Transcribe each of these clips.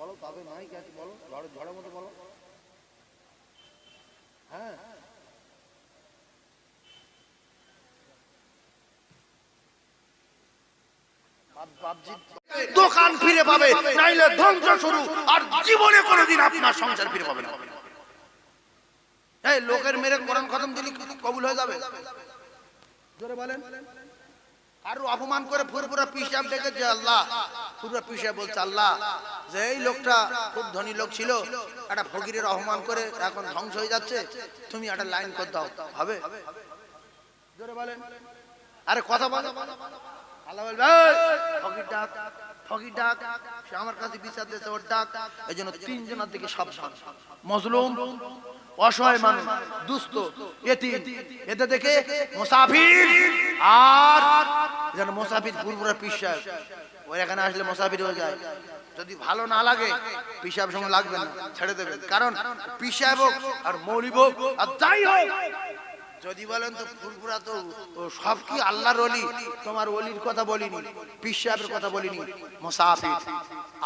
বলো তবে নাই আছে বলো? ঝড় ঝড়ের মতো বলো। হ্যাঁ। দোকান ফিরে পাবে, নাইলে ধ্বংস শুরু, আর জীবনে কোনোদিন আপনার সংসার ফিরে পাবে না। এই লোকের মেরে কোরআন খতম দিলে কবুল হয়ে যাবে? জোরে বলেন। আরও অপমান করে ফুরফুরা পিসাব ডেকে যে আল্লাহ। ফুরফুরা পিসাব বলছে আল্লাহ যে এই লোকটা খুব ধনী লোক ছিল একটা ফকিরের অপমান করে এখন ধ্বংস হয়ে যাচ্ছে তুমি একটা লাইন করে দাও হবে? আরে কথা বল। আল্লাহ বলবে "এই, ফকির ডাক ফকির ডাক সে আমার কাছে বিচার দিয়েছে ওর ডাক। এই জন্য তিনজনের দিকে সব মজলুম অসহায় মানুষ দুস্থ এটি এতে দেখে মুসাফির। আর যেন মুসাফির পুরপুরা পিসাব। ওই এখানে আসলে মুসাফির হয়ে যায়। যদি ভালো না লাগে পিসাব সঙ্গে লাগবে না ছেড়ে দেবে। কারণ পিসাব হোক আর মৌলিব হোক আর যাই হোক যদি বলেন তো ফুলপুরা তো সব কি আল্লাহর অলি তোমার অলির কথা বলিনি পিসাবের কথা বলিনি মুসাফির।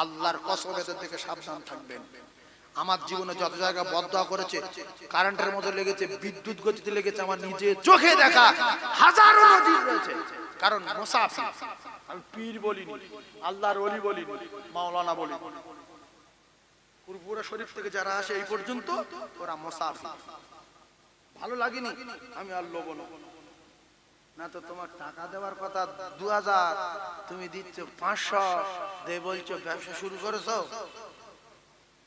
আল্লাহর কসম এদের থেকে সাবধান থাকবেন। আমার জীবনে যত জায়গা বদয়া করেছে, কারেন্টের মতো লেগেছে, বিদ্যুৎ গতিতে লেগেছে, আমার নিজে চোখে দেখা হাজারো নদী রয়েছে। কারণ আমি পীর বলিনি, আল্লাহর অলি বলিনি, মাওলানা বলি পুরপুরা শরীফ থেকে যারা আসে এই পর্যন্ত, ওরা মুসাফির ভালো লাগেনি? আমি আর লোব না। তো তোমার টাকা দেওয়ার কথা দু হাজার তুমি দিচ্ছ পাঁচশো দে বলছো ব্যবসা শুরু করেছ?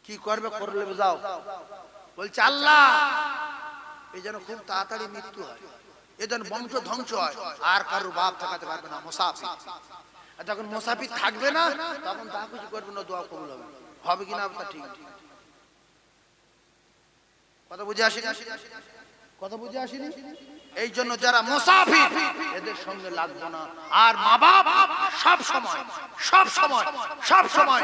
কি করবে করলে যাও বলছে, আল্লাহ, এই যেন খুব তাড়াতাড়ি মৃত্যু হয়। এ যেন বংশ ধ্বংস হয়। আর কারোর বাপ থাকাতে পারবে না মোসাফি যখন মোসাফির থাকবে না, তখন তা কিছু করবে না, দোয়া কবুল হবে। হবে কিনা তা ঠিক কথা বুঝে আসি কথা বুঝে আসিনি? এই জন্য যারা মুসাফির, এদের সঙ্গে লাগবো না। আর মা বাপ সব সময় সব সময় সব সময়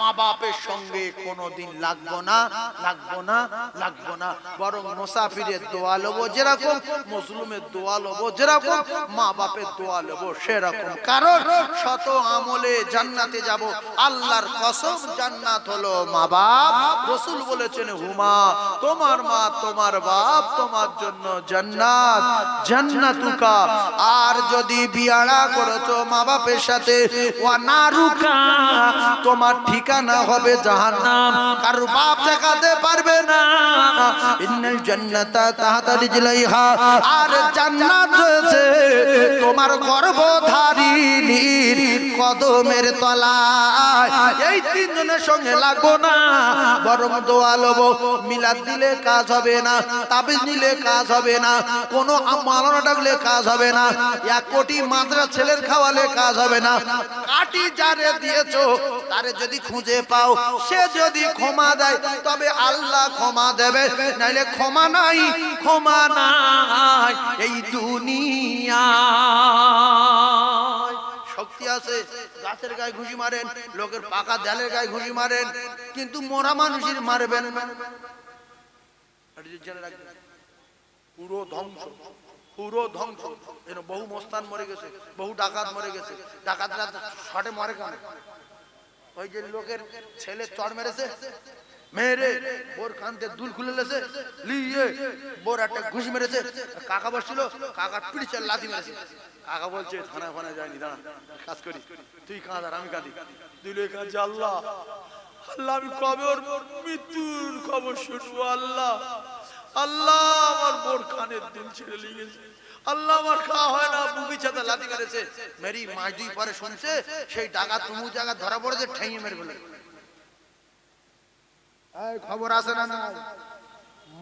মা বাপের সঙ্গে কোনোদিন লাগবো না লাগবো না লাগবো না। বরং মুসাফিরের দোয়া লবো যেরকম মুসলুমের দোয়া লবো যেরকম মা বাপের দোয়া লবো সেরকম। কারণ শত আমলে জান্নাতে যাব, আল্লাহর কসম জান্নাত হলো মা বাপ রসুল বলেছেন, হুমা, তোমার মা, তোমার বাপ তোমার জন্য জান্নাত। জান্নাতুকা। আর যদি বিয়াড়া করেছ মা বাপের সাথে ওয়া নারুকা তোমার ঠিকানা হবে জাহান্নাম। কারও বাপ দেখাতে পারবে না। ইন্নাল জান্নাতা তাহাতা রিজলাইহা আর জান্নাত রয়েছে তোমার গর্ভধারিণীর কদমের তলায়। এই তিনজনের সঙ্গে লাগবো না। বরং দোয়া লবো মিলাদ দিলে কাজ হবে না, তাবিজ নিলে কাজ হবে না, কোনো মালানা ডাকলে কাজ হবে না, এক কোটি মাদ্রা ছেলের খাওয়ালে কাজ হবে না। কাটি যারে দিয়েছ, তারে যদি খুঁজে পাও, সে যদি ক্ষমা দেয়, তবে আল্লাহ ক্ষমা দেবে। নাইলে ক্ষমা নাই ক্ষমা নাই এই দুনিয়া। শক্তি আছে, গাছের গায়ে ঘুষি মারেন, লোকের পাকা দেয়ালের গায়ে ঘুষি মারেন, কিন্তু মরা মানুষের মারবেন। পুরো ধ্বংস পুরো ধ্বংস। এর বহু মস্তান মরে গেছে, বহু ডাকাত মরে গেছে। ডাকাতরা শটে মরে কেন? ওই যে লোকের ছেলে চড় মেরেছে মেরে, বোর কান্তে দুল খুলে লেছে লিয়ে, বোর একটা ঘুষি মেরেছে। কাকা বসছিল, কাকা পিড়িছে, লাথি মেরেছে। কাকা বলছে থানা ফানা যায়নি, দাঁড়া, কাজ করি। তুই কাঁদ আমি কাঁদি। তুই লোক কাঁদছে, আল্লাহ আল্লাহ, আমি কবে ওর মৃত্যুর খবর শুনব, আল্লাহ? আল্লাহ, আমার বোর কানের দিল ছেড়ে লিগেছে আল্লাহ, আমার খাওয়া হয় না বুবি ছাতা লাথি মেরেছে। মেরি মাস দুই পরে শুনছে, সেই ডাকা তুমু জায়গা ধরা পড়েছে, ঠেঙে মেরে ফেলে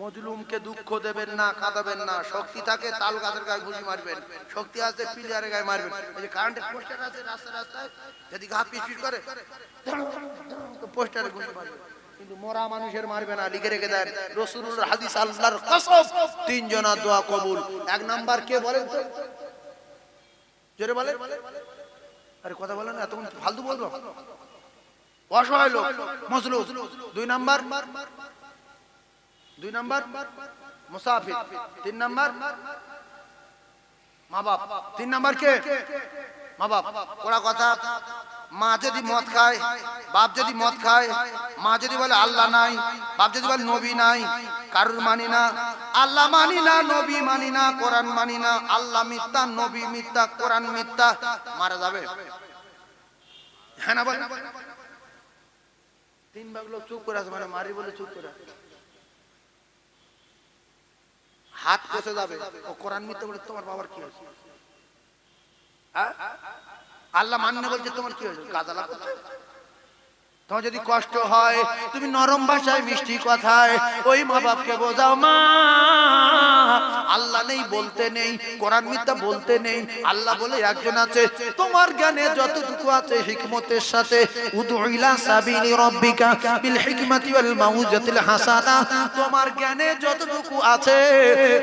মজলুমকে দুঃখ দেবেন না, কাঁদাবেন না। শক্তি থাকে, তাল গাছের গায়ে ঘুষি মারবেন। শক্তি আছে গায়ে মারবেন। এই যে কারেন্টের পোস্টার আছে রাস্তায় রাস্তায়, যদি ঘা করে পোস্টারে ঘুষি মারবেন কিন্তু মরা মানুষের মারবে না রেখে তিনজনা দোয়া কবুল। এক নাম্বার কে বলেন তো? বলেন। আরে কথা বলেন না ফালতু বলব? অসহায় লোক, মজলুম। দুই নাম্বার? দুই নাম্বার? মুসাফির। তিন নাম্বার? মা বাপ। তিন নাম্বার কে? মা বাপ। ওরা কথা, মা যদি মদ খায়, বাপ যদি মদ খায়, মা যদি বলে আল্লাহ নাই, বাপ যদি বলে নবী নাই, কারুর মানি না? আল্লাহ মানি না, নবী মানি না, কোরআন মানি না। আল্লাহ মিথ্যা, নবী মিথ্যা, কোরআন মিথ্যা। মারা যাবে। হ্যাঁ না বলে? তিন ভাগ লোক চুপ করে আছে মানে মারি বলে চুপ করে। হাত কষে যাবে, ও কোরআন মিথ্যা বলে তোমার বাবার কি হয়েছে হ্যাঁ? আল্লাহ মান্য বলছে, তোমার কি হয়েছে গাজালা করছে তোমার যদি কষ্ট হয়, তুমি নরম ভাষায় মিষ্টি কথায়, ওই মা বাপকে বোঝাও, মা আল্লাহ নেই, বলতে নেই, কোরআন মিথ্যা বলতে নেই। আল্লাহ বলে একজন আছে, তোমার জ্ঞানে যতটুকু আছে হিকমতের সাথে উদুইলা সাবিলি রাব্বিকা বিল হিকমাতি ওয়াল মাউজাতিল হাসানা। তোমার জ্ঞানে যতটুকু আছে,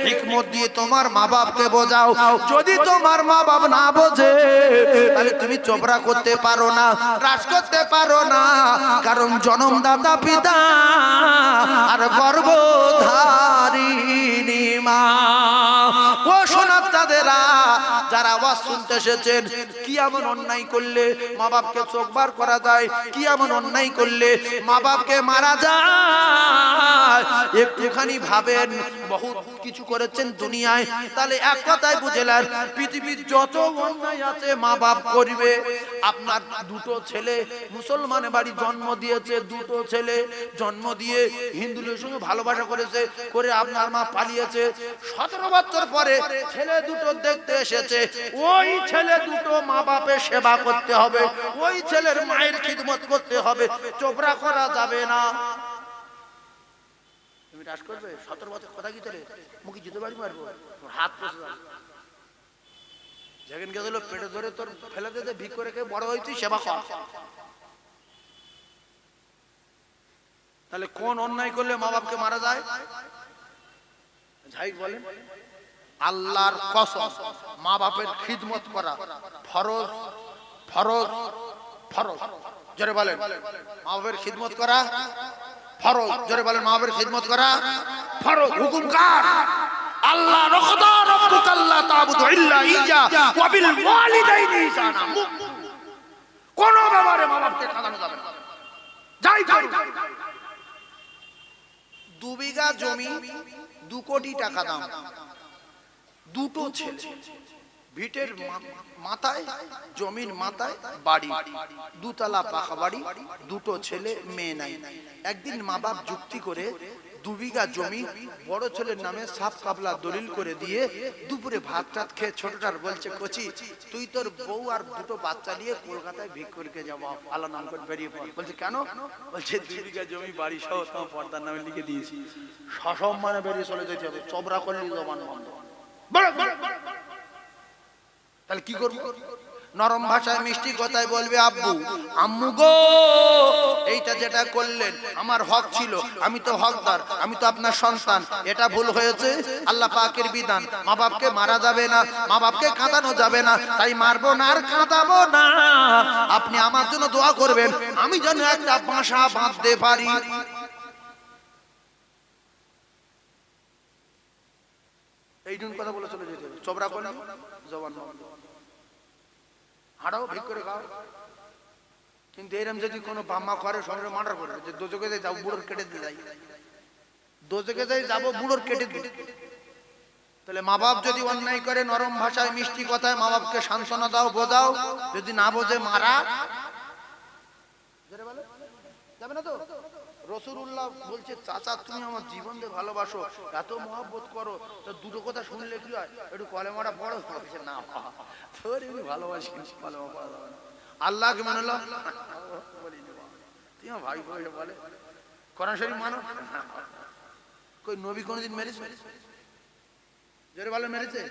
হিকমত দিয়ে তোমার মা বাপকে বোঝাও। যদি তোমার মা বাপ না বোঝে, তাহলে তুমি চোপড়া করতে পারো না, রাজ করতে পারো না। কারণ জনমদাতা পিতা আর গর্ভধারিণী মা ও তাদেরা যারা আওয়াজ শুনতে এসেছেন, কি এমন অন্যায় করলে মা বাপকে চোখ বার করা যায়? কি এমন অন্যায় করলে মা বাপকে মারা যায়? একটুখানি ভাবেন, বহুত কিছু করেছেন দুনিয়ায়, তাহলে এক কথায় বুঝেলেন, পৃথিবীর যত অন্যায় আছে মা বাপ করবে। আপনার দুটো ছেলে মুসলমান বাড়ি জন্ম দিয়েছে, দুটো ছেলে জন্ম দিয়ে হিন্দুদের সঙ্গে ভালোবাসা করেছে, করে আপনার মা পালিয়েছে। সতেরো বছর পরে ছেলে দুটো দেখতে এসেছে। ওই ছেলে দুটো মা বাপের সেবা করতে হবে। ওই ছেলের মায়ের খিদমত করতে হবে। চোপড়া করা যাবে না। তুমি রাস করবে? সতেরো বছর কথা কি তোরে? মুখে জুতো বাড়ি মারবো? হাত যেখানে গেছিল পেটে ধরে তোর ফেলে দিতে ভিক করে খেয়ে বড় হয়েছি সেবা কর। তাহলে কোন অন্যায় করলে মা বাপকে মারা যায়? ঝাইক বলেন। আল্লাহর কসম মা বাপের খিদমত করা ফরজ ফরজ ফরজ। জোরে বলেন মা বাপের খিদমত করা ফরজ। জোরে বলেন মা বাপের খিদমত করা ফরজ। হুকুম কার? আল্লাহ রখদা রব্বুক আল্লাহ তাবুদু ইল্লা ইয়া ওয়া বিল ওয়ালিদাইনি ইহসানা। কোন ব্যাপারে মা বাপকে কাঁদানো যাবে না। যাই করুক। দু বিঘা জমি দু কোটি টাকা দাম। দুটো ছেলে। ভিটের মাথায়, জমির মাথায় বাড়ি। দুতলা পাকা বাড়ি, দুটো ছেলে, মেয়ে নাই। একদিন মা বাপ যুক্তি করে দু বিঘা জমি বড় ছেলের নামে সাপ কাবলা দলিল করে দিয়ে দুপুরে ভাত টাত খেয়ে ছোটটার বলছে, কচি, তুই তোর বউ আর দুটো বাচ্চা নিয়ে কলকাতায় ভিক করকে যাব। আল্লাহ নাম করে বেরিয়ে পড়। বলছে, কেন? বলছে দুই বিঘা জমি বাড়ি সহ তোমার পর্দার নামে লিখে দিয়েছি। সসম্মানে বেরিয়ে চলে যেতে হবে। চবরা করলে জমান বন্ধ। তাহলে কি করব? নরম ভাষায় মিষ্টি কথায় বলবে, আব্বু, আম্মু গো, এইটা যেটা করলেন, আমার হক ছিল, আমি তো হকদার, আমি তো আপনার সন্তান, এটা ভুল হয়েছে? আল্লাহ পাকের বিধান মা বাপকে মারা যাবে না মা বাপকে কাঁদানো যাবে না, তাই মারবো না আর কাঁদাবো না। আপনি আমার জন্য দোয়া করবেন, আমি যেন একটা বাসা বাঁধতে পারি। এই জন্য কথা বলে চলে যেতে চবরা জবান হাঁটাও ভিক করে খাও। কিন্তু এরম যদি কোনো বাম্মা করে মার্ডার করে, যে দোজকে যাই যাব বুড়োর কেটে দিয়ে যাই। দোজকে যাই যাব, বুড়োর কেটে দিই তাহলে মা বাপ যদি অন্যায় করে, নরম ভাষায়, মিষ্টি কথায় মা বাপকে সান্ত্বনা দাও, বোঝাও। যদি না বোঝে, মারা। যাবে না তো? রসুল্লাহ বলছে, চাচা, তুমি আমার জীবন দিয়ে ভালোবাসো, এত মহব্বত করো, তো দুটো কথা শুনলে কি হয়? একটু কলেমাটা পড়ো। বলছে, না তোর এমনি ভালোবাসি কলেমা পড়া যাবে না। আল্লাহকে মনে আমার ভাই বলে বলে। কোরআন শরীফ মানো? কই, নবী কোনোদিন মেরেছে? জোরে বলে, মেরেছে?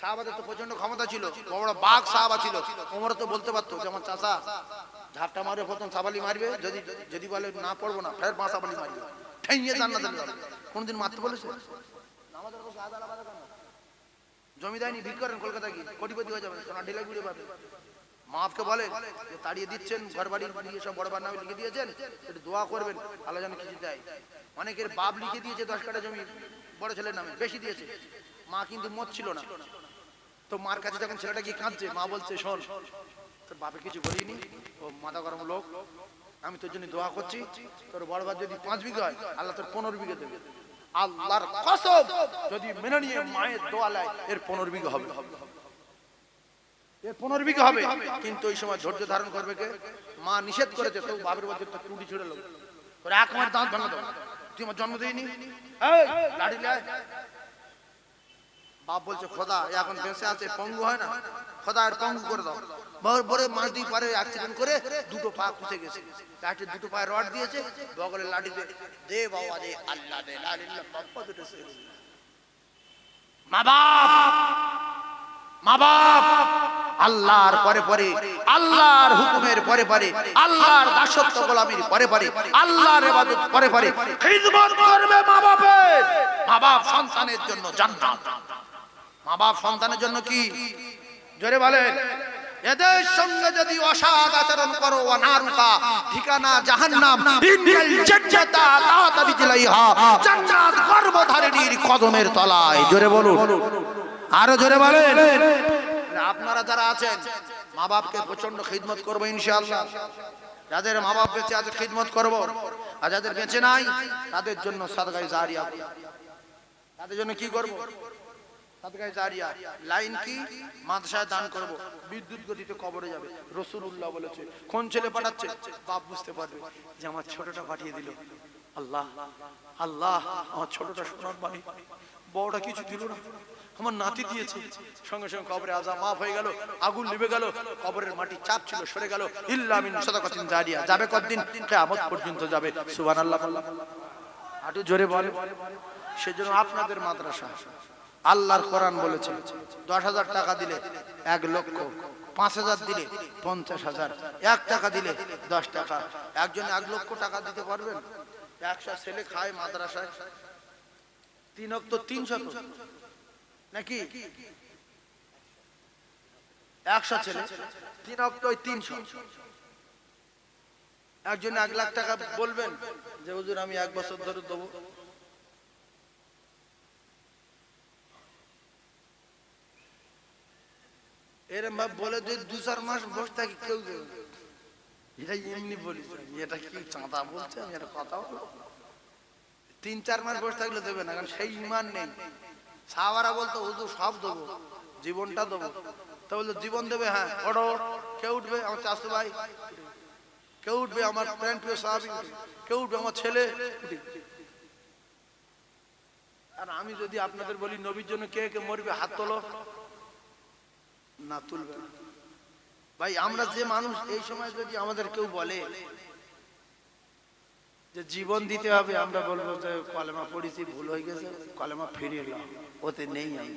সাহাবাদের তো প্রচণ্ড ক্ষমতা ছিল, বড় বাঘ সাহাবা ছিল। ওমর তো বলতে পারতো যে আমার চাচা, ঝাপটা মারবে, প্রথম সাবালি মারবে, যদি যদি বলে না পড়ব না, ফের পাঁচ সাবালি মারবে। ঠেঙিয়ে জান্নাতে যাবে। কোনদিন মারতে বলেছে? জমি দেয়নি ভিক করেন কলকাতা কি কোটিপতি হয়ে যাবে সোনা ঢিলা পাবে মাফকে বলে যে তাড়িয়ে দিচ্ছেন ঘর বাড়ি সব বড় বার নামে লিখে দিয়েছেন, একটু দোয়া করবেন, আল্লাহ যেন কিছু দেয়। অনেকের বাপ লিখে দিয়েছে দশ কাটা জমি, বড় ছেলের নামে, বেশি দিয়েছে। মা কিন্তু মত ছিল না। তো মার কাছে যখন ছেলেটা গিয়ে কাঁদছে, মা বলছে, শোন, তোর বাপে কিছু বলিনি, ও মাথা গরম লোক। আমি তোর জন্য দোয়া করছি, তোর বড় ভাই যদি পাঁচ বিঘা হয়, আল্লাহ তোর পনেরো বিঘা দেবে। আল্লাহর কসম, যদি মেনে নিয়ে মায়ের দোয়া লাই এর পনেরো বিঘা হবে। এর পনেরো বিঘা হবে। কিন্তু ওই সময় ধৈর্য ধারণ করবে কে? মা নিষেধ করেছে তো বাপের বলছে তোর টুটি ছুড়ে লোক তোর এক মাস দাঁত ভাঙা দাও তুই আমার জন্ম দিইনি? বাপ বলছে, খোদা, এখন বেঁচে আছে পঙ্গু হয় না? খোদা, আর পঙ্গু করে দাও। মাস দুই পরে অ্যাক্সিডেন্ট করে দুটো পা খুঁজে গেছে। দুটো পায়ে রড দিয়েছে বগলে লাঠি দে বাবা, দে, আল্লাহ, দে মা বাপ মা বাপ, আল্লাহর পরে পরে, আল্লাহর হুকুমের পরে পরে, আল্লাহর দাসত্ব গোলামির পরে পরে, আল্লাহর ইবাদত পরে পরে, খিদমত করবে মা বাপের। মা বাপ সন্তানের জন্য জান্নাত। মা বাপ সন্তানের জন্য কি? জোরে বলেন। এদের সঙ্গে যদি অসৎ আচরণ করো অনারুকা ঠিকানা জাহান্নাম, ইন্নাল জান্নাতা কদমের তলায়। জোরে বলুন। আরও জোরে বলেন। আপনারা যারা আছেন মা বাপকে প্রচণ্ড খিদমত করব ইনশাআল্লাহ। যাদের মা বাপ বেঁচে আছে, খিদমত করব। আর যাদের বেঁচে নাই, তাদের জন্য সাদগাই জারিয়া। তাদের জন্য কি করব? দান বিদ্যুৎ গতিতে কবরে যাবে। বলেছে পাঠাচ্ছে? আমার ছোটটা পাঠিয়ে আল্লাহ আল্লাহ, আমার বড়টা কিছু দিল না। আমার নাতি দিয়েছে। সঙ্গে সঙ্গে কবরে আজা মাফ হয়ে গেল, আগুন লিবে গেল, কবরের মাটি চাপ ছিল, সরে গেল। ইল্লামিন সদাকাতিন জারিয়া। যাবে কতদিন? কিয়ামত পর্যন্ত যাবে। সুবান সুবহানাল্লাহ। আটু জোরে বলে সেজন্য আপনাদের মাদ্রাসা আল্লাহর কোরআন বলেছে, দশ হাজার টাকা দিলে এক লক্ষ, পাঁচ হাজার দিলে পঞ্চাশ হাজার, এক টাকা দিলে দশ টাকা। একজন এক লক্ষ টাকা দিতে পারবেন? একশো ছেলে খায় মাদ্রাসায়, তিন অক্ত তিনশত। নাকি? একশো ছেলে, তিন অক্ত তিনশো। একজন এক লাখ টাকা বলবেন যে, হুজুর, আমি এক বছর ধরে দেবো। এরম ভাব বলে যদি দু চার মাস বসে থাকি, কেউ এটা এমনি বলিস, এটা কি চাঁদা বলছে? আমি একটা কথা বলো তিন চার মাস বসে থাকলে দেবে না, কারণ সেই ইমান নেই। সাহাবারা বলতো, হুজুর, সব দেবো, জীবনটা দেবো। তা বলল, জীবন দেবে হ্যাঁ ওড়ো কেউ উঠবে, আমার চাষু ভাই কেউ উঠবে, আমার প্যান্ট প্রিয় সাহাবি কেউ উঠবে, আমার ছেলে আর আমি যদি আপনাদের বলি, নবীর জন্য কে কে মরবে, হাত তোলো। না তুলবে। ভাই, আমরা যে মানুষ, এই সময় যদি আমাদের কেউ বলে যে জীবন দিতে হবে, আমরা বলব যে কলেমা পড়েছি, ভুল হয়ে গেছে, কলেমা ফিরে এলাম ওতে নেই আমি।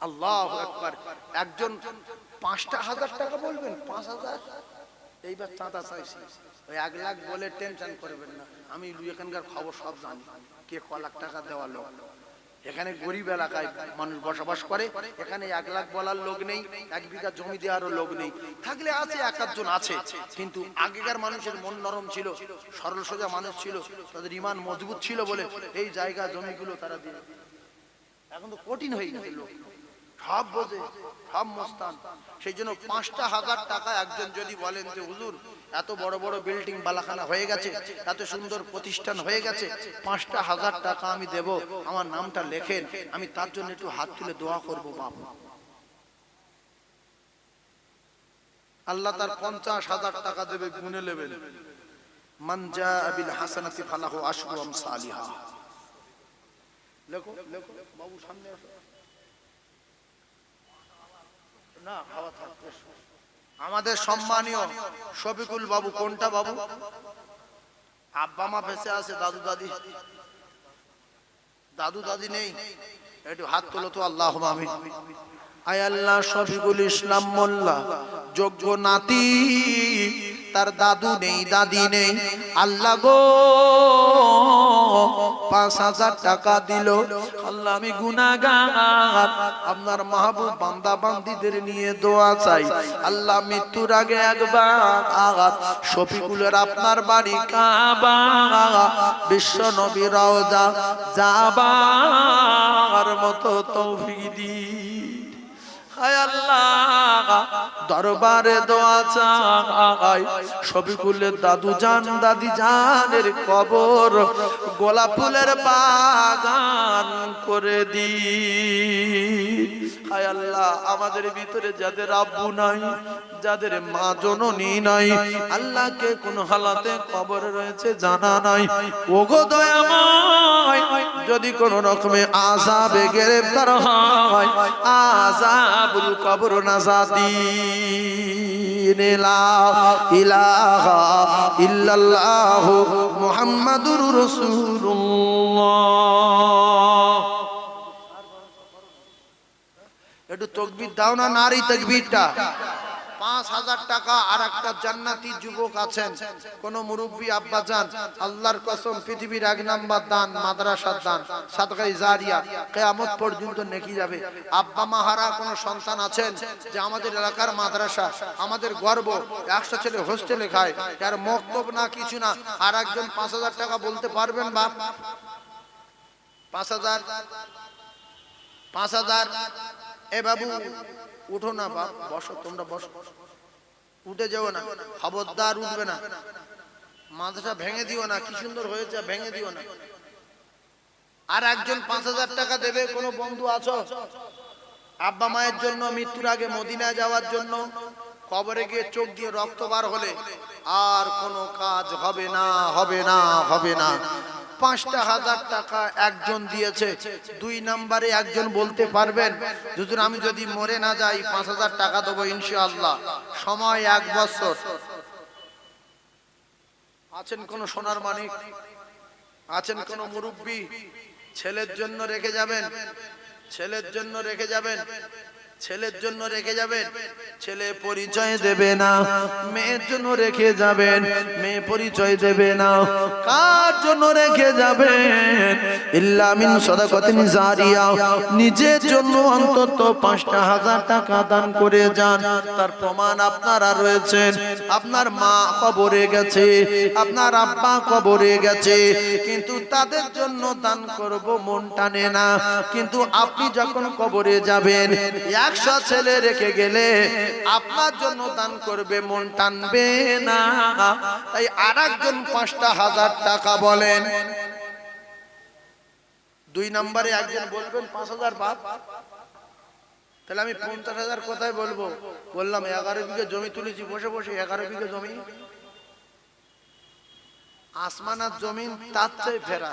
আল্লাহ একবার একজন পাঁচটা হাজার টাকা বলবেন, পাঁচ হাজার? এইবার চাঁদা চাইছি। ওই এক লাখ বলে টেনশন করবেন না। আমি এখানকার খবর সব জানি। কে ক লাখ টাকা দেওয়া লোক? এখানে গরিব এলাকায় মানুষ বসবাস করে, এখানে এক লাখ বলার লোক নেই, এক বিঘা জমি দেওয়ারও লোক নেই। থাকলে আছে, এক আধজন আছে, কিন্তু আগেকার মানুষের মন নরম ছিল, সরল সোজা মানুষ ছিল, তাদের ইমান মজবুত ছিল বলে এই জায়গা জমিগুলো তারা দিয়ে এখন তো কঠিন হয়ে গেছে লোক। সব বোঝে, সব মস্তান। সেই জন্য পাঁচটা হাজার টাকা একজন যদি বলেন যে, হুজুর এত বড় বড় বিল্ডিং বালাখানা হয়ে গেছে, এত সুন্দর প্রতিষ্ঠান হয়ে গেছে, পাঁচটা হাজার টাকা আমি দেব। আমার নামটা লেখেন, আমি তার জন্য একটু হাত তুলে দোয়া করব, বাপ। আল্লাহ তার পঞ্চাশ হাজার টাকা দেবে, গুনে নেবেন। মানজা আবিল হাসানাতি ফালাহু আশরু আমসালিহা। লেখো লেখো, বাবু, সামনে আসো। না, খাওয়া থাকবে আমাদের সম্মানীয় শফিকুল বাবু কোনটা বাবু? আব্বা মা বেঁচে আছে দাদু দাদি। দাদু দাদি নেই। একটু হাত তোলো তো আল্লাহ আমিন। আয় আল্লাহ শফিকুল ইসলাম মোল্লা যোগ্য নাতি। তার দাদু নেই দাদি নেই। আল্লাহ গো। পাঁচ হাজার টাকা দিল। আল্লাহ, আমি গুনাগার আপনার মাহবুব বান্দা বান্দিদের নিয়ে দোয়া চাই। আল্লাহ, মৃত্যুর আগে একবার আঘাত। শফিকুলের আপনার বাড়ি কাবা। বিশ্ব নবী রওজা। যাবার মতো তৌফিক দি হায় আল্লাহ। দরবারে দোয়া চাই। সবিকুলের দাদু জান দাদি জানের কবর। গোলাপ ফুলের বাগান করে দি হায় আল্লাহ, আমাদের ভিতরে যাদের আব্বু নাই, যাদের মা জননী নাই, আল্লাহকে কোন হালাতে কবর রয়েছে জানা নাই। ওগো দয়াময়, যদি কোন রকমে আজাবে গ্রেফতার হয় আজাবুল কবর নাজাতি ইলাহা ইল্লাল্লাহ মুহাম্মাদুর রাসূলুল্লাহ। একটু তকবির দাও না, নারী তকবিরটা। পাঁচ হাজার টাকা আর একটা জান্নাতি যুবক আছেন। কোন মুরব্বী আব্বা যান, আল্লাহর কসম, পৃথিবীর এক নাম্বার দান, মাদ্রাসার দান সাদগাই জারিয়া, কেয়ামত পর্যন্ত নেকি যাবে। আব্বা মাহারা কোন সন্তান আছেন যে আমাদের এলাকার মাদ্রাসা, আমাদের গর্ব, একশো ছেলে হোস্টেলে খায় আর মক্তব না কিছু না, আর একজন পাঁচ হাজার টাকা বলতে পারবেন বাপ? পাঁচ হাজার পাঁচ হাজার এ বাবু, উঠো না বাপ, বসো, তোমরা বসো। উঠে যাও না, খবরদার উঠবে না। মাথাটা ভেঙে দিও না, কি সুন্দর হয়েছে, ভেঙে দিও না। আর একজন পাঁচ হাজার টাকা দেবে, কোনো বন্ধু আছো? আব্বা মায়ের জন্য, মৃত্যুর আগে মদিনায় যাওয়ার জন্য, কবরে গিয়ে চোখ দিয়ে রক্ত বার হলে আর কোনো কাজ হবে না হবে না হবে না। পাঁচটা হাজার টাকা একজন দিয়েছে। দুই নাম্বারে একজন বলতে পারবেন, হুজুর, আমি যদি মরে না যাই, পাঁচ হাজার টাকা দেবো ইনশাআল্লাহ। সময় এক বছর। আছেন কোন সোনার মানিক? আছেন কোন মুরব্বী? ছেলের জন্য রেখে যাবেন? ছেলের জন্য রেখে যাবেন? ছেলের জন্য রেখে যাবেন। ছেলে পরিচয় দেবে না, মেয়ের জন্য রেখে যাবেন। মেয়ে পরিচয় দেবে না, কার জন্য রেখে যাবেন? ইল্লা মিন সাদাকাতিন জারিয়া। নিজের জন্য অন্তত পাঁচটা হাজার টাকা দান করে যান। তার প্রমাণ আপনারা রয়েছেন আপনার মা কবরে গেছে, আপনার আব্বা কবরে গেছে। কিন্তু তাদের জন্য দান করব মন টানে না। কিন্তু আপনি যখন কবরে যাবেন একশো ছেলে রেখে গেলে আপনার জন্য দান করবে, মন টানবে না। তাই আর একজন পাঁচটা হাজার টাকা বলেন। দুই নম্বরে একজন বলবেন, পাঁচ হাজার বাপ তাহলে আমি পঞ্চাশ হাজার কোথায় বলব। বললাম, এগারো বিঘে জমি তুলেছি, বসে বসে এগারো বিঘে জমি। আসমান আর জমিন তার চেয়ে ফেরা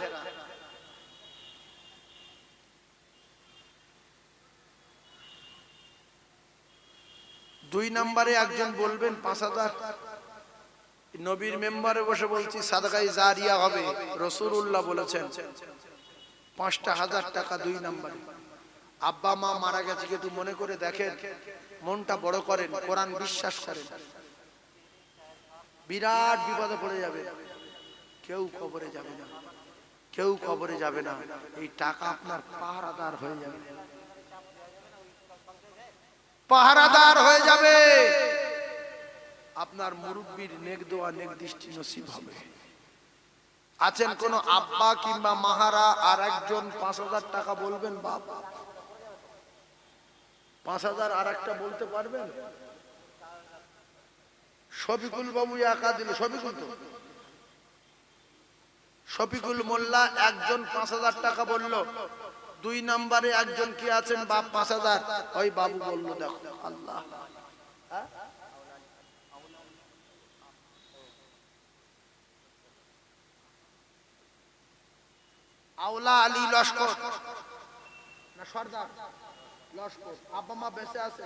দুই নম্বরে একজন বলবেন, পাঁচ হাজার। নবীর মেম্বারে বসে বলছি সাদগাই জারিয়া হবে রসুল্লাহ বলেছেন। পাঁচটা হাজার টাকা দুই নম্বরে। আব্বা, মা মারা গেছে, কিন্তু মনে করে দেখেন, মনটা বড় করেন, কোরআন বিশ্বাস করেন। বিরাট বিপদে পড়ে যাবে। কেউ কবরে যাবে না। কেউ কবরে যাবে না। এই টাকা আপনার পাহারাদার হয়ে যাবে। পাহারাদার হয়ে যাবে। আপনার মুরব্বীর নেক দোয়া নেক দৃষ্টি নসিব হবে। আছেন কোন আব্বা কিংবা মাহারা? আর একজন পাঁচ হাজার টাকা বলবেন বাপ। পাঁচ হাজার আর একটা বলতে পারবেন? শফিকুল বাবু একা দিল শফিকুল তো? শফিকুল মোল্লা একজন পাঁচ হাজার টাকা বলল দুই নম্বরে একজন কি আছেন? বাপ পাঁচ হাজার। ওই বাবু বলল, দেখো, আল্লাহ। আওলা আলী লস্কর। না, সর্দার। লস্কর। আব্বা মা বেঁচে আছে।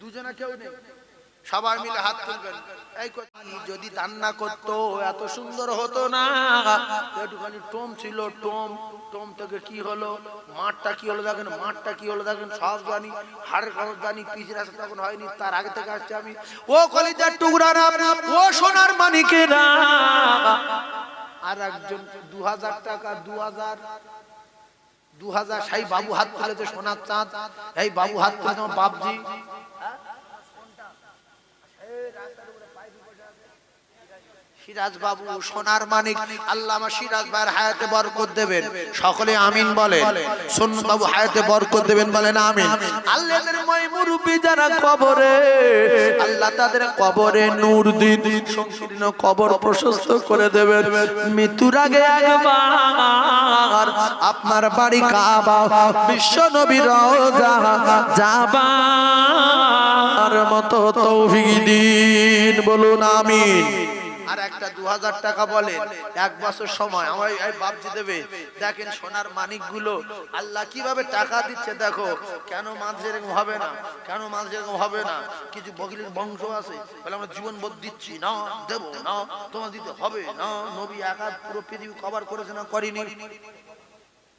দুজনে কেউ নেই। সবাই মিলে হাত তুলবেন। এই কথা, যদি দান না করতো এত সুন্দর হতো না। একটুখানি টোম ছিল টোম টোম থেকে কি হলো? মাঠটা কি হলো দেখেন মাঠটা কি হলো দেখেন সব জানি। হাড়ের খবর জানি পিচ রাস্তা তখন হয়নি তার আগে থেকে আসছে আমি। ও কলিজার টুকরা ও সোনার মানিকেরা। আর একজন দু হাজার টাকা দু হাজার দু হাজার সেই বাবু হাত তুলেছে সোনার চাঁদ। এই বাবু হাত তুলেছে আমার বাপজি। সিরাজ বাবু সোনার মানিক আল্লাহ আমার সিরাজ ভাইয়ের হায়াতে বরকত দেবেন। সকলে আমিন বলেন। সোন বাবু হায়াতে বরকত দেবেন বলেন আমিন। আল্লাহদের মই মুরব্বি যারা কবরে, আল্লাহ তাদের কবরে নূর দিন, সংকীর্ণ কবর প্রশস্ত করে দেবেন। মৃত্যুর আগে একবার আপনার বাড়ি কাবা, বিশ্ব নবী রওজা যাবার মতো তৌফিক দিন। বলুন আমিন। আর একটা দু হাজার টাকা বলে, এক বছর সময়। আমার এই বাপজি দেবে, দেখেন সোনার মানিকগুলো আল্লাহ কীভাবে টাকা দিচ্ছে দেখো, কেন মাঝে এরকম হবে না, কেন মাঝে এরকম হবে না? কিছু বগিলের বংশ আছে, বলে আমরা জীবন বোধ দিচ্ছি না, দেবো না, তোমার দিতে হবে না, নবী একা পুরো পৃথিবী কভার করেছে না করিনি?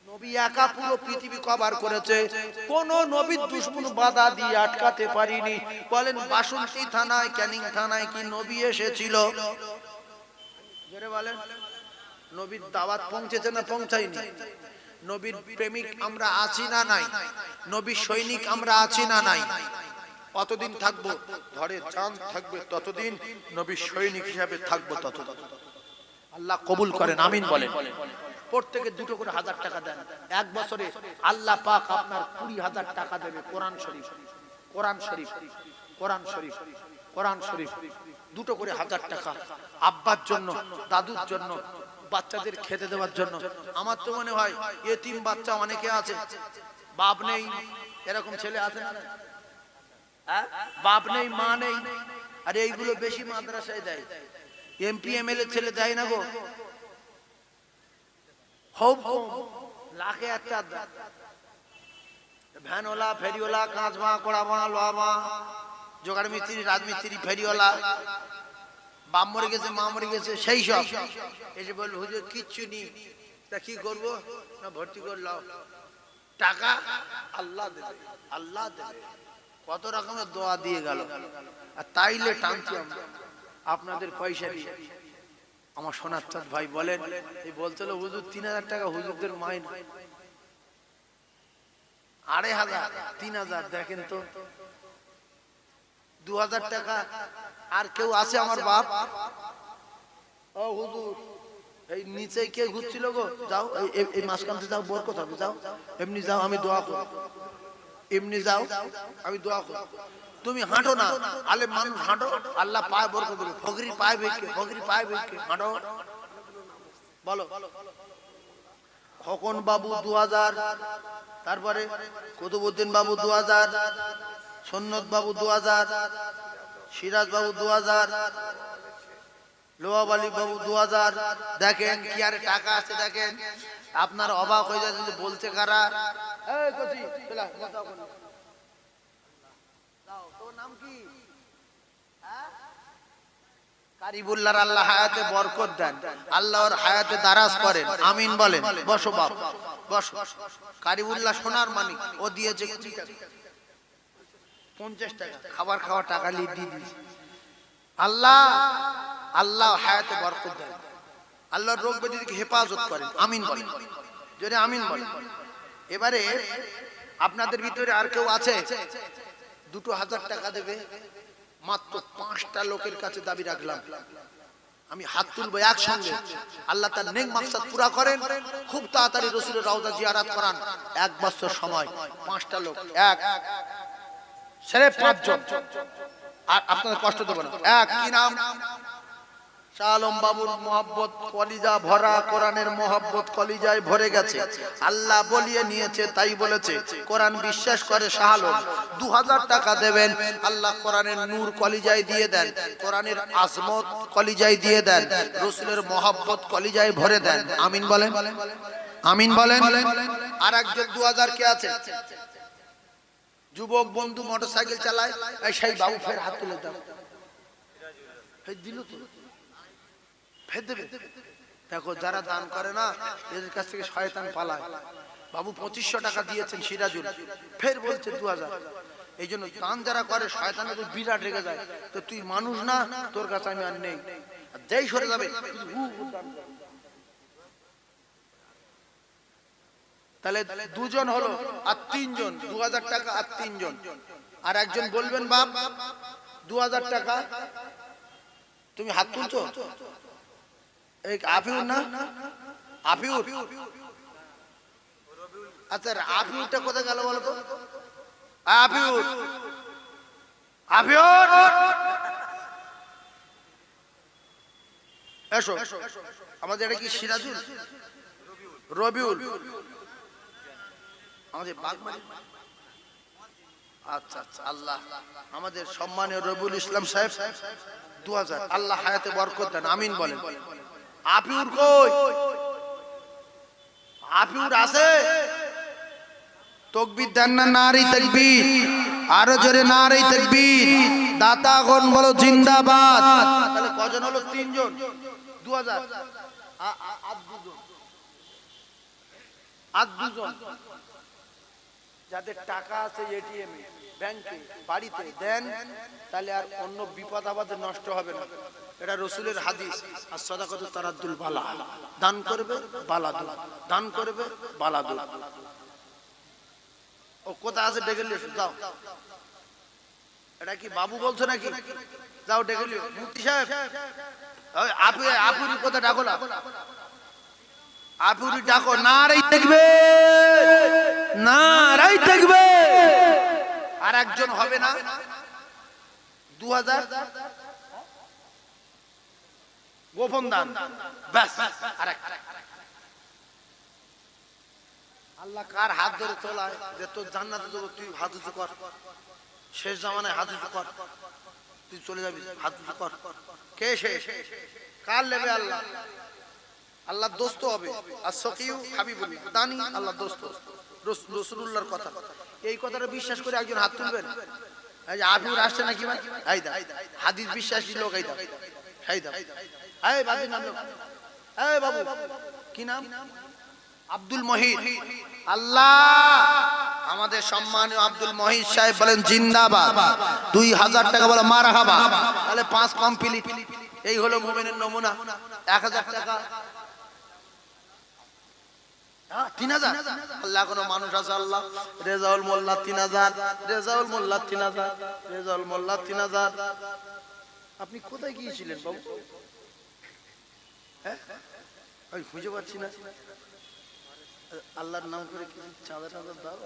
নবী একা পুরো পৃথিবী কভার করেছে। কোন নবীর বলেন, বাসন্তী থানায়, ক্যানিং থানায় কি নবী এসেছিল? নবীর প্রেমিক আমরা আছি না নাই? নবীর সৈনিক আমরা আছি না নাই? কতদিন থাকব, ধরে থাকবে ততদিন, নবীর সৈনিক হিসাবে থাকব ততদিন। আল্লাহ কবুল করেন, আমিন বলেন। প্রত্যেকে দুটো করে হাজার টাকা দেন। এক বছরে আল্লাহ পাক আপনার কুড়ি হাজার টাকা দেবে কোরআন শরীফ। কোরআন শরীফ কোরআন শরীফ কোরআন শরীফ। দুটো করে হাজার টাকা। আব্বার জন্য, দাদুর জন্য, বাচ্চাদের খেতে দেওয়ার জন্য। আমার তো মনে হয় এতিম বাচ্চা অনেকে আছে। বাপ নেই, এরকম ছেলে আছে হ্যাঁ? বাপ নেই, মা নেই। আর এইগুলো বেশি মাদ্রাসায় দেয়। এমপি, এমএলএ ছেলে দেয় না গো। খুব কম। লাখে একটা। ভ্যানওয়ালা, ফেরিওয়ালা কাঁচমা কড়ামা লোয়ামা জোগাড় মিস্ত্রি, রাজমিস্ত্রি, ফেরিওয়ালা, বাপ মরে গেছে, মা মরে গেছে, সেই সব। এসে বলল, হুজুর, কিচ্ছু নেই। তা কি করব? না, ভর্তি করলাম টাকা আল্লাহ দেবে আল্লাহ দেবে। কত রকমের দোয়া দিয়ে গেল। আর তাইলে টানছি আপনাদের পয়সা দিয়ে। আমার সোনার চাঁদ ভাই বলেন, এই বলছিল হুজুর তিন হাজার টাকা হুজুরদের মাইন। আড়াই হাজার, তিন হাজার, দেখেন তো। দু হাজার টাকা, আর কেউ আছে আমার বাপ? ও হুজুর, এই নিচে কে ঘুরছিল গো? যাও, এই- মাঝখানতে যাও বোর কোথাও যাও। এমনি যাও, আমি দোয়া করব। এমনি যাও, আমি দোয়া করব। তুমি হাঁটো না। আলে মানুষ হাঁটো। আল্লাহ পায় বরকত দেবে ফকরি পায় বেকে ফকরি পায় বেকে হাঁটো। বলো। খোকন বাবু দু হাজার তারপরে কুতুবুদ্দিন বাবু দু হাজার সন্নত বাবু দু হাজার সিরাজ বাবু দু হাজার লোহাব আলী বাবু দু হাজার দেখেন কি আরে টাকা আছে, দেখেন। আপনার অবাক হয়ে যাচ্ছে বলছে কারা এই কচি, চলে আয়, মাথা ওখানে। দাও, তোর নাম কি হ্যাঁ? কারিবুল্লাহর আল্লাহ হায়াতে বরকত দেন। আল্লাহর হায়াতে দারাজ করেন। আমিন বলেন। বসো বাপ। কারিবুল্লাহ সোনার মানিক ও দিয়েছে পঞ্চাশ টাকা। খাবার খাওয়া টাকা দিয়ে দিয়েছে। আল্লাহ আল্লাহ হায়াতে বরকত দেন। আল্লাহর রোগ হেফাজত করেন, আমিন বলেন। যদি আমিন বলেন। এবারে আপনাদের ভিতরে আর কেউ আছে? দুটো হাজার টাকা দেবে। মাত্র পাঁচটা লোকের কাছে দাবি রাখলাম। আমি হাত তুলবো একসঙ্গে। আল্লাহ তার নেক মাকসাদ পুরা করেন। খুব তাড়াতাড়ি রসুলের রওজা জিয়ারাত করান। এক বছর সময়, পাঁচটা লোক, এক। সেরে পাঁচজন। আর আপনাদের কষ্ট দেবো না। এক, কি নাম? শাহ আলম বাবুর মোহাব্বত কলিজা ভরা, কোরআনের কলিজায় ভরে গেছে। আল্লাহ বলিয়ে নিয়েছে, তাই বলেছে বিশ্বাস করে দু টাকা দেবেন নূর কলিজায় দিয়ে দেন আজমত কলিজায় দিয়ে দেন, রসুলের মোহাব্বত কলিজায় ভরে দেন। আমিন বলেন? আমিন বলেন? আর একজন দু হাজার কে আছে? যুবক বন্ধু মোটরসাইকেল চালায় সেই বাবু ফের হাত তুলে দাও। দিল দেখো, যারা দান করে না, এদের কাছ থেকে শয়তান পালায়। বাবু, পঁচিশশো টাকা দিয়েছেন সিরাজুল। ফের বলছে দু হাজার এই জন্য দান যারা করে, শয়তানের বিরাট রেগে যায়। তো তুই মানুষ না, তোর কাছে আমি আর নেই। যেই সরে যাবে। তাহলে দুজন হলো আর তিনজন। দু হাজার টাকা আর তিনজন। আর একজন বলবেন, বাপ দু হাজার টাকা। তুমি হাত তুলছো? আফিউর আমাদের এটা কি সিরাজুল রবিউল আমাদের বাগমারি আচ্ছা আচ্ছা আল্লাহ আমাদের সম্মানীয় রবিউল ইসলাম সাহেব দু হাজার আল্লাহ হায়াতে বরকত দেন আমিন বলেন আপিউর কই? আপিউর আছে? তকবির দেন না নারী তকবির। আরও জোরে নারী তকবির। দাতাগণ বলো জিন্দাবাদ। তাহলে কজন হলো? তিনজন। দু হাজার আর দুজন। যাদের টাকা আছে এটিএম ব্যাংকে বাড়িতে দেন, তাহলে আর অন্য বিপদ আবাদে নষ্ট হবে না। এটা রসুলের হাদিস। আর সদাকত তারাদ্দুল বালা। দান করবে, বালা দুল দান করবে, বালা দুল ও কোথা আছে ডেকে যাও। এটা কি বাবু বলছো নাকি? যাও ডেকে। মুফতি সাহেব আপু, আপুরি কোথা ডাকো না? আপুরি ডাকো, নারাই দেখবে নারাই দেখবে। আর একজন হবে না? দু হাজার গোপন দান। আল্লাহ কার হাত ধরে যে তোর জান্নাতে তুই হাত উঁচু কর। শেষ জামানায় হাত উঁচু কর। তুই চলে যাবি, হাত উঁচু কর। কে কার নেবে আল্লাহ? আল্লাহ দোস্ত হবে। আর সকিউ হাবিবুল্লাহ দানি আল্লাহ দোস্ত। রস- রসুলুল্লাহর কথা। এই কথাটা বিশ্বাস করে একজন হাত তুলবেন। আবিউর আসছে নাকি ভাই এই হাদিস বিশ্বাসী লোক, এই দা এই বাবু নাম। এই বাবু, কি নাম? আব্দুল মহিদ। আল্লাহ! আমাদের সম্মানীয় আব্দুল মহিদ সাহেব বলেন, জিন্দাবাদ। দুই হাজার টাকা বলে মার হাবা তাহলে পাঁচ কমপ্লিট। এই হলো মোমেনের নমুনা। এক হাজার টাকা মানুষ আছে আল্লাহ? রেজাউল রেজাউল আপনি কোথায় গিয়েছিলেন বাবু? হ্যাঁ? আমি খুঁজে পাচ্ছি না। আল্লাহর নাম করে কিছু চাঁদা টাদা দাও?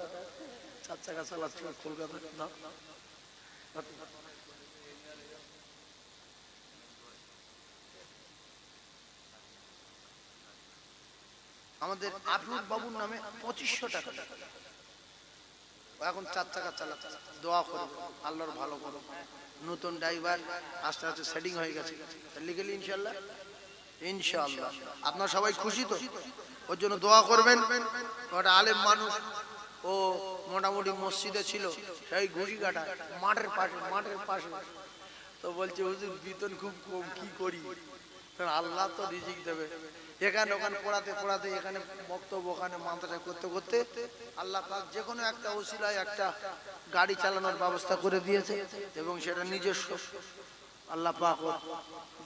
চার চাকা চালাচ্ছি কলকাতা দাও। আমাদের আফরুদ বাবুর নামে পঁচিশশো টাকা। এখন চার চাকা চালাচ্ছে। দোয়া করব আল্লাহর ভালো করো নতুন ড্রাইভার, আস্তে আস্তে সেটিং হয়ে গেছে। লিখেলি ইনশাল্লাহ ইনশাআল্লাহ? আপনার সবাই খুশি তো? ওর জন্য দোয়া করবেন। ওটা আলেম মানুষ। ও মোটামুটি মসজিদে ছিল। সেই ঘুষি কাটা, মাঠের পাশে মাঠের পাশে। তো বলছে, হুজুর, বেতন খুব কম, কি করি? আল্লাহ তো রিজিক দেবে। এখানে, ওখানে পড়াতে পড়াতে, এখানে বক্তব্য, ওখানে মাদ্রাসা করতে করতে আল্লাহ পাক যে কোনো একটা ওসিলায় একটা গাড়ি চালানোর ব্যবস্থা করে দিয়েছে এবং সেটা নিজস্ব। আল্লাহ পাক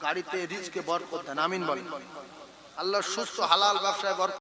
গাড়িতে রিজকে বর করতেন আমিন বলেন। আল্লাহ সুস্থ, হালাল ব্যবসায় বরকত